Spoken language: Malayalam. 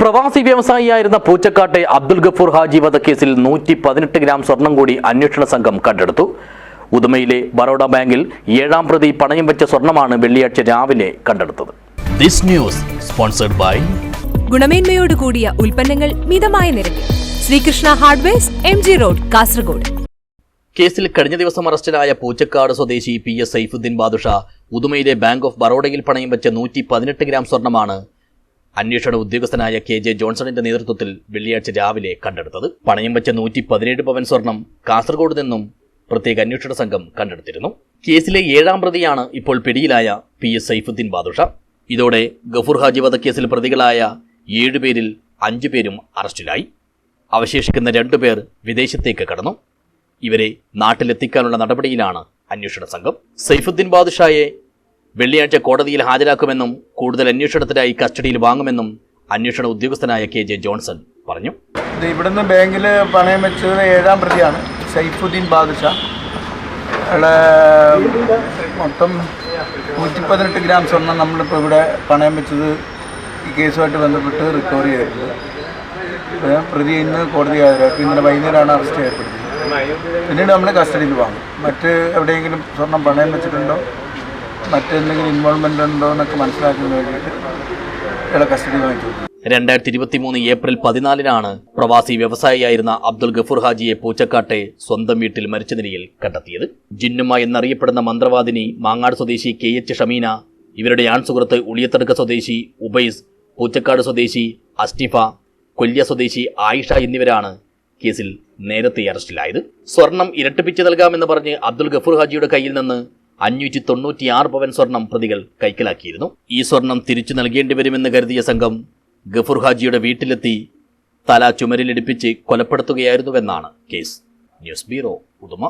പ്രവാസി വ്യവസായിയായിരുന്ന പൂച്ചക്കാട്ടെ അബ്ദുൽ ഗഫൂർ ഹാജി വധക്കേസിൽ നൂറ്റി പതിനെട്ട് ഗ്രാം സ്വർണം കൂടി അന്വേഷണ സംഘം കണ്ടെടുത്തു. ഉദുമയിലെ ബറോഡ ബാങ്കിൽ ഏഴാം പ്രതി പണയം വെച്ച സ്വർണമാണ് വെള്ളിയാഴ്ച രാവിലെ കണ്ടെടുത്തത്. ദിസ് ന്യൂസ് സ്പോൺസർഡ് ബൈ ഗുണമേന്മയോട് കൂടിയ ഉൽപ്പന്നങ്ങൾ മിതമായ നിരക്കിൽ. Sreekrishna hardwares M G road Kasaragod. കേസിൽ കഴിഞ്ഞ ദിവസം അറസ്റ്റിലായ പൂച്ചക്കാട് സ്വദേശി പി എസ് സൈഫുദ്ദീൻ ബാദുഷ ഉദുമയിലെ ബാങ്ക് ഓഫ് ബറോഡയിൽ പണയം വെച്ച നൂറ്റി പതിനെട്ട് ഗ്രാം സ്വർണമാണ് അന്വേഷണ ഉദ്യോഗസ്ഥനായ കെ ജെ ജോൺസണിന്റെ നേതൃത്വത്തിൽ വെള്ളിയാഴ്ച രാവിലെ കണ്ടെടുത്തത്. പണയം വെച്ച നൂറ്റി പതിനേഴ് പവൻ സ്വർണം കാസർഗോഡ് നിന്നും പ്രത്യേക അന്വേഷണ സംഘം കണ്ടെടുത്തിരുന്നു. കേസിലെ ഏഴാം പ്രതിയാണ് ഇപ്പോൾ പിടിയിലായ പി എസ് സൈഫുദ്ദീൻ ബാദുഷ. ഇതോടെ ഗഫൂർ ഹാജി വധക്കേസിൽ പ്രതികളായ ഏഴുപേരിൽ അഞ്ചുപേരും അറസ്റ്റിലായി. അവശേഷിക്കുന്ന രണ്ടുപേർ വിദേശത്തേക്ക് കടന്നു. ഇവരെ നാട്ടിലെത്തിക്കാനുള്ള നടപടിയിലാണ് അന്വേഷണ സംഘം. സൈഫുദ്ദീൻ ബാദുഷായെ വെള്ളിയാഴ്ച കോടതിയിൽ ഹാജരാക്കുമെന്നും കൂടുതൽ അന്വേഷണത്തിനായി കസ്റ്റഡിയിൽ വാങ്ങുമെന്നും അന്വേഷണ ഉദ്യോഗസ്ഥനായ കെ ജെ ജോൺസൺ പറഞ്ഞു. ഇവിടുന്ന് ബാങ്കിൽ പണയം വെച്ചത് ഏഴാം പ്രതിയാണ് സൈഫുദ്ദീൻ ബാദുഷ. മൊത്തം നൂറ്റി പതിനെട്ട് ഗ്രാം സ്വർണം നമ്മളിപ്പോൾ ഇവിടെ പണയം വെച്ചത് ഈ കേസുമായിട്ട് ബന്ധപ്പെട്ട് റിക്കവർ ചെയ്തിട്ടുണ്ട്. പ്രതി ഇന്ന് കോടതി ഹാജരാക്കും. ഇന്നലെ വൈകുന്നേരമാണ് അറസ്റ്റ് ചെയ്യപ്പെടുന്നത്. പിന്നീട് നമ്മൾ കസ്റ്റഡിയിൽ വാങ്ങും. മറ്റ് എവിടെയെങ്കിലും സ്വർണം പണയം വെച്ചിട്ടുണ്ടോ? മറ്റെന്തെങ്കിലും ഇൻവോൾവ്മെന്റ് ഉണ്ടോ എന്നൊക്കെ മനസ്സിലാക്കുന്നതിന് വേണ്ടിയിട്ട് ഇയാളെ കസ്റ്റഡിയിൽ വാങ്ങിച്ചു. രണ്ടായിരത്തി ഇരുപത്തിമൂന്ന് ഏപ്രിൽ പതിനാലിനാണ് പ്രവാസി വ്യവസായിയായിരുന്ന അബ്ദുൽ ഗഫൂർ ഹാജിയെ പൂച്ചക്കാട്ടെ സ്വന്തം വീട്ടിൽ മരിച്ച നിലയിൽ കണ്ടെത്തിയത്. ജിന്നുമ എന്നറിയപ്പെടുന്ന മന്ത്രവാദിനി മാങ്ങാട് സ്വദേശി കെ എച്ച് ഷമീന ഇവരുടെ ആൺ സുഹൃത്ത് ഉളിയത്തടുക്ക സ്വദേശി ഉബൈസ് പൂച്ചക്കാട് സ്വദേശി അസ്റ്റിഫ കൊല്യ സ്വദേശി ആയിഷ എന്നിവരാണ് കേസിൽ നേരത്തെ അറസ്റ്റിലായത്. സ്വർണം ഇരട്ടിപ്പിച്ച് നൽകാമെന്ന് പറഞ്ഞ് അബ്ദുൽ ഗഫൂർ ഹാജിയുടെ കയ്യിൽ നിന്ന് അഞ്ഞൂറ്റി തൊണ്ണൂറ്റിയാറ് പവൻ സ്വർണം പ്രതികൾ കൈക്കലാക്കിയിരുന്നു. ഈ സ്വർണം തിരിച്ചു നൽകേണ്ടി വരുമെന്ന് കരുതിയ സംഘം ഗഫൂർ ഹാജിയുടെ വീട്ടിലെത്തി തല ചുമരിലിടിപ്പിച്ച് കൊലപ്പെടുത്തുകയായിരുന്നുവെന്നാണ് കേസ്. News bureau Uduma.